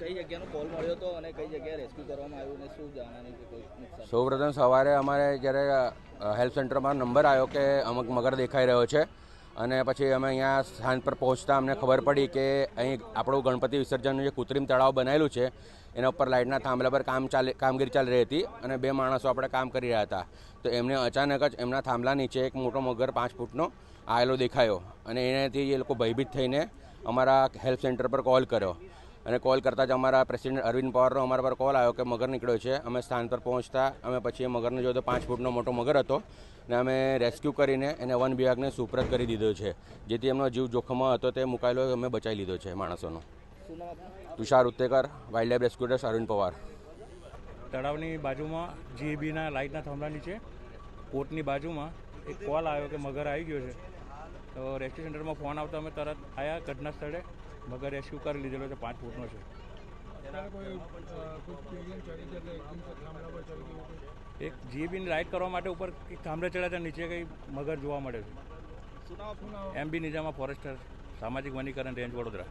જગ્યાનો કોલ મળ્યો હતો અને કઈ જગ્યાએ રેસ્ક્યુ કરવામાં આવ્યું અને શું જાણવાની કોઈ સૌપ્રથમ સવારે અમારે જ્યારે હેલ્થ સેન્ટરમાં નંબર આવ્યો કે અમુક મગર દેખાઈ રહ્યો છે અને પછી અમે અહીંયા સ્થાન પર પહોંચતા અમને ખબર પડી કે અહીં આપણું ગણપતિ વિસર્જનનું જે કૃત્રિમ તળાવ બનાવેલું છે, એના ઉપર લાઇટના થાંભલા પર કામ ચાલે, કામગીરી ચાલી રહી હતી અને બે માણસો આપણે કામ કરી રહ્યા હતા. તો એમને અચાનક જ એમના થાંભલા નીચે એક મોટો મગર પાંચ ફૂટનો આવેલો દેખાયો અને એનાથી એ લોકો ભયભીત થઈને અમારા હેલ્થ સેન્ટર પર કોલ કર્યો. અને કોલ કરતાં જ અમારા પ્રેસિડેન્ટ અરવિંદ પવારનો અમારા પર કોલ આવ્યો કે મગર નીકળ્યો છે. અમે સ્થાન પર પહોંચતા, અમે પછી એ મગરને જોયો તો પાંચ ફૂટનો મોટો મગર હતો ને અમે રેસ્ક્યુ કરીને એને વન વિભાગને સુપ્રત કરી દીધો છે. જેથી એમનો જીવ જોખમમાં હતો તે મુકાયેલો અમે બચાવી લીધો છે માણસોનો. Tushar Uttekar wildlife rescuers Arvind Pawar. તળાવની બાજુમાં જીએબીના લાઇટના થાંભલા નીચે કોર્ટની બાજુમાં એક કોલ આવ્યો કે મગર આવી ગયો છે. તો રેસ્ક્યુ સેન્ટરમાં ફોન આવતા અમે તરત આવ્યા ઘટના સ્થળે. મગર રેસ્ક્યુ કરી લીધેલો છે પાંચ ફૂટનો છે. એક જીબીની રાઈડ કરવા માટે ઉપર થાંભલે ચડ્યા હતા નીચે કંઈ મગર જોવા મળે છે. એમ બી નિઝામા ફોરેસ્ટર સામાજિક વનીકરણ રેન્જ વડોદરા.